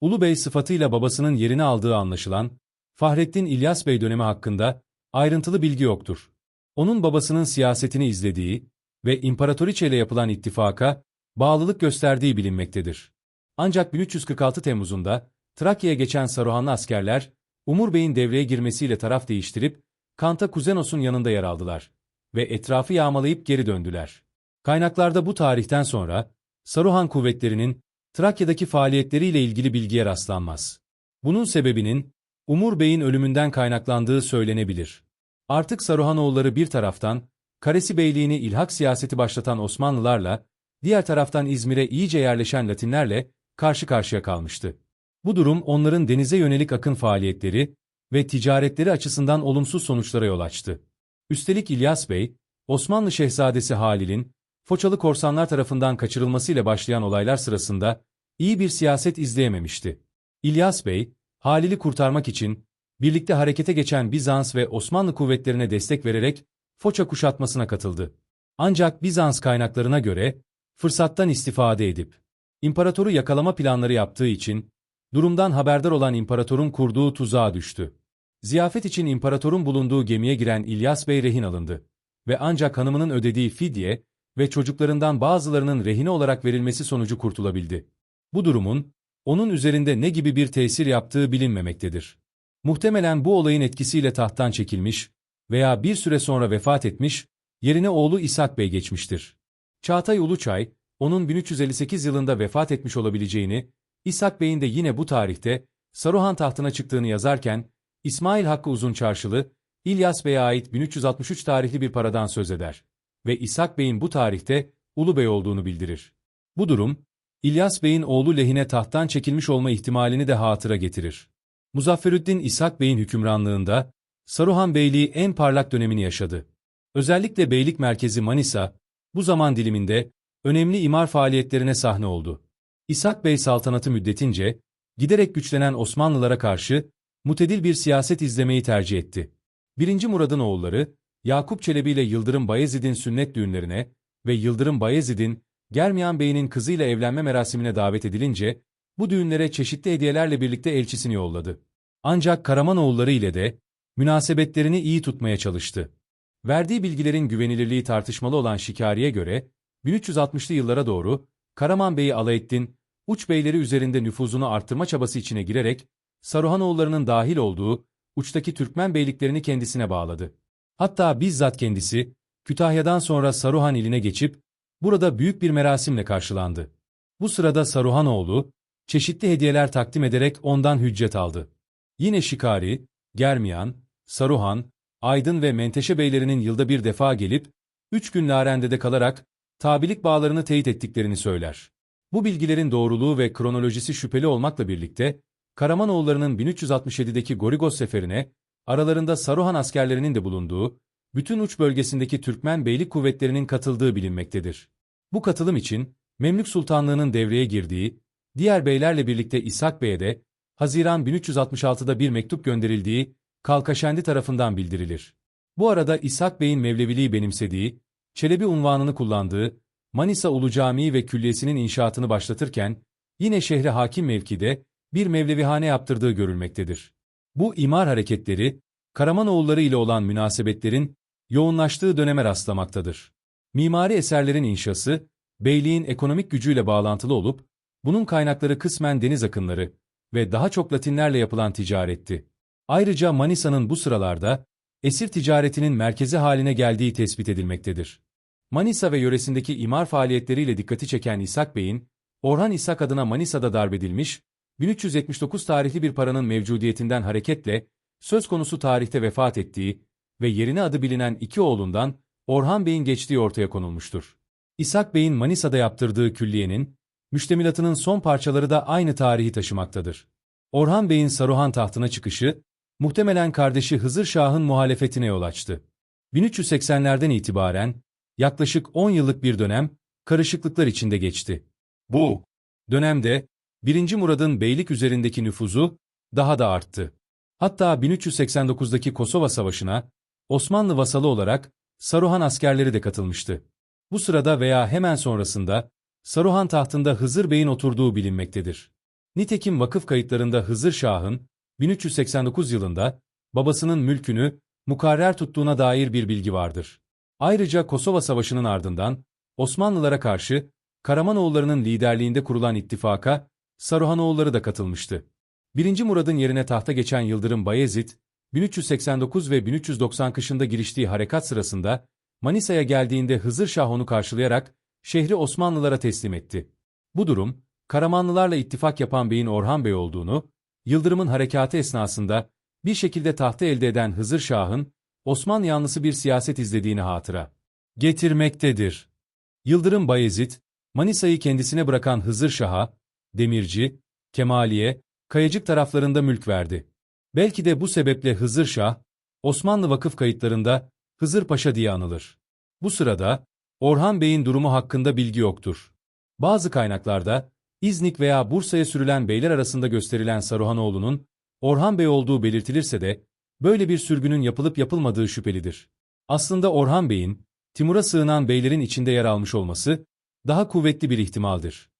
Ulu Bey sıfatıyla babasının yerini aldığı anlaşılan, Fahrettin İlyas Bey dönemi hakkında ayrıntılı bilgi yoktur. Onun babasının siyasetini izlediği ve İmparatoriçe ile yapılan ittifaka bağlılık gösterdiği bilinmektedir. Ancak 1346 Temmuz'unda Trakya'ya geçen Saruhanlı askerler, Umur Bey'in devreye girmesiyle taraf değiştirip Kanta Kuzenos'un yanında yer aldılar ve etrafı yağmalayıp geri döndüler. Kaynaklarda bu tarihten sonra Saruhan kuvvetlerinin Trakya'daki faaliyetleriyle ilgili bilgiye rastlanmaz. Bunun sebebinin Umur Bey'in ölümünden kaynaklandığı söylenebilir. Artık Saruhanoğulları bir taraftan Karesi Beyliğini ilhak siyaseti başlatan Osmanlılarla, diğer taraftan İzmir'e iyice yerleşen Latinlerle karşı karşıya kalmıştı. Bu durum onların denize yönelik akın faaliyetleri ve ticaretleri açısından olumsuz sonuçlara yol açtı. Üstelik İlyas Bey, Osmanlı Şehzadesi Halil'in Foçalı korsanlar tarafından kaçırılmasıyla başlayan olaylar sırasında iyi bir siyaset izleyememişti. İlyas Bey, Halil'i kurtarmak için birlikte harekete geçen Bizans ve Osmanlı kuvvetlerine destek vererek Foça kuşatmasına katıldı. Ancak Bizans kaynaklarına göre fırsattan istifade edip imparatoru yakalama planları yaptığı için durumdan haberdar olan imparatorun kurduğu tuzağa düştü. Ziyafet için imparatorun bulunduğu gemiye giren İlyas Bey rehin alındı ve ancak hanımının ödediği fidye ve çocuklarından bazılarının rehine olarak verilmesi sonucu kurtulabildi. Bu durumun, onun üzerinde ne gibi bir tesir yaptığı bilinmemektedir. Muhtemelen bu olayın etkisiyle tahttan çekilmiş veya bir süre sonra vefat etmiş, yerine oğlu İshak Bey geçmiştir. Çağatay Uluçay, onun 1358 yılında vefat etmiş olabileceğini, İshak Bey'in de yine bu tarihte Saruhan tahtına çıktığını yazarken, İsmail Hakkı Uzun Çarşılı, İlyas Bey'e ait 1363 tarihli bir paradan söz eder ve İshak Bey'in bu tarihte Ulu Bey olduğunu bildirir. Bu durum, İlyas Bey'in oğlu lehine tahttan çekilmiş olma ihtimalini de hatıra getirir. Muzafferüddin İshak Bey'in hükümranlığında Saruhan Beyliği en parlak dönemini yaşadı. Özellikle beylik merkezi Manisa, bu zaman diliminde önemli imar faaliyetlerine sahne oldu. İshak Bey saltanatı müddetince, giderek güçlenen Osmanlılara karşı mutedil bir siyaset izlemeyi tercih etti. 1. Murad'ın oğulları, Yakup Çelebi ile Yıldırım Bayezid'in sünnet düğünlerine ve Yıldırım Bayezid'in Germiyan Bey'in kızıyla evlenme merasimine davet edilince, bu düğünlere çeşitli hediyelerle birlikte elçisini yolladı. Ancak Karamanoğulları ile de münasebetlerini iyi tutmaya çalıştı. Verdiği bilgilerin güvenilirliği tartışmalı olan Şikari'ye göre, 1360'lı yıllara doğru Karaman Bey'i Alaeddin, uç beyleri üzerinde nüfuzunu arttırma çabası içine girerek, Saruhanoğullarının dahil olduğu uçtaki Türkmen beyliklerini kendisine bağladı. Hatta bizzat kendisi, Kütahya'dan sonra Saruhan iline geçip, burada büyük bir merasimle karşılandı. Bu sırada Saruhanoğlu, çeşitli hediyeler takdim ederek ondan hüccet aldı. Yine Şikari, Germiyan, Saruhan, Aydın ve Menteşe beylerinin yılda bir defa gelip, üç gün Narende'de kalarak, tabilik bağlarını teyit ettiklerini söyler. Bu bilgilerin doğruluğu ve kronolojisi şüpheli olmakla birlikte, Karamanoğullarının 1367'deki Gorigos seferine, aralarında Saruhan askerlerinin de bulunduğu, bütün uç bölgesindeki Türkmen beylik kuvvetlerinin katıldığı bilinmektedir. Bu katılım için, Memlük Sultanlığı'nın devreye girdiği, diğer beylerle birlikte İshak Bey'e de, Haziran 1366'da bir mektup gönderildiği, Kalkaşendi tarafından bildirilir. Bu arada İshak Bey'in Mevleviliği benimsediği, Çelebi unvanını kullandığı, Manisa Ulu Camii ve Külliyesi'nin inşaatını başlatırken, yine şehre hakim mevkide, bir Mevlevihane yaptırdığı görülmektedir. Bu imar hareketleri, Karamanoğulları ile olan münasebetlerin yoğunlaştığı döneme rastlamaktadır. Mimari eserlerin inşası, beyliğin ekonomik gücüyle bağlantılı olup, bunun kaynakları kısmen deniz akınları ve daha çok Latinlerle yapılan ticaretti. Ayrıca Manisa'nın bu sıralarda, esir ticaretinin merkezi haline geldiği tespit edilmektedir. Manisa ve yöresindeki imar faaliyetleriyle dikkati çeken İshak Bey'in, Orhan İshak adına Manisa'da darbedilmiş, 1379 tarihli bir paranın mevcudiyetinden hareketle, söz konusu tarihte vefat ettiği ve yerine adı bilinen iki oğlundan Orhan Bey'in geçtiği ortaya konulmuştur. İshak Bey'in Manisa'da yaptırdığı külliyenin, müştemilatının son parçaları da aynı tarihi taşımaktadır. Orhan Bey'in Saruhan tahtına çıkışı, muhtemelen kardeşi Hızır Şah'ın muhalefetine yol açtı. 1380'lerden itibaren, yaklaşık 10 yıllık bir dönem, karışıklıklar içinde geçti. Bu dönemde, 1. Murad'ın beylik üzerindeki nüfuzu daha da arttı. Hatta 1389'daki Kosova Savaşı'na Osmanlı vasalı olarak Saruhan askerleri de katılmıştı. Bu sırada veya hemen sonrasında Saruhan tahtında Hızır Bey'in oturduğu bilinmektedir. Nitekim vakıf kayıtlarında Hızır Şah'ın 1389 yılında babasının mülkünü mukarrer tuttuğuna dair bir bilgi vardır. Ayrıca Kosova Savaşı'nın ardından Osmanlılara karşı Karamanoğullarının liderliğinde kurulan ittifaka Saruhanoğulları da katılmıştı. 1. Murad'ın yerine tahta geçen Yıldırım Bayezid, 1389 ve 1390 kışında giriştiği harekat sırasında Manisa'ya geldiğinde Hızır Şah onu karşılayarak şehri Osmanlılara teslim etti. Bu durum, Karamanlılarla ittifak yapan beyin Orhan Bey olduğunu, Yıldırım'ın harekatı esnasında bir şekilde tahtı elde eden Hızır Şah'ın Osmanlı yanlısı bir siyaset izlediğini hatıra getirmektedir. Yıldırım Bayezid, Manisa'yı kendisine bırakan Hızır Şah'a, Demirci, Kemaliye, Kayacık taraflarında mülk verdi. Belki de bu sebeple Hızır Şah, Osmanlı vakıf kayıtlarında Hızır Paşa diye anılır. Bu sırada, Orhan Bey'in durumu hakkında bilgi yoktur. Bazı kaynaklarda, İznik veya Bursa'ya sürülen beyler arasında gösterilen Saruhanoğlu'nun, Orhan Bey olduğu belirtilirse de, böyle bir sürgünün yapılıp yapılmadığı şüphelidir. Aslında Orhan Bey'in, Timur'a sığınan beylerin içinde yer almış olması, daha kuvvetli bir ihtimaldir.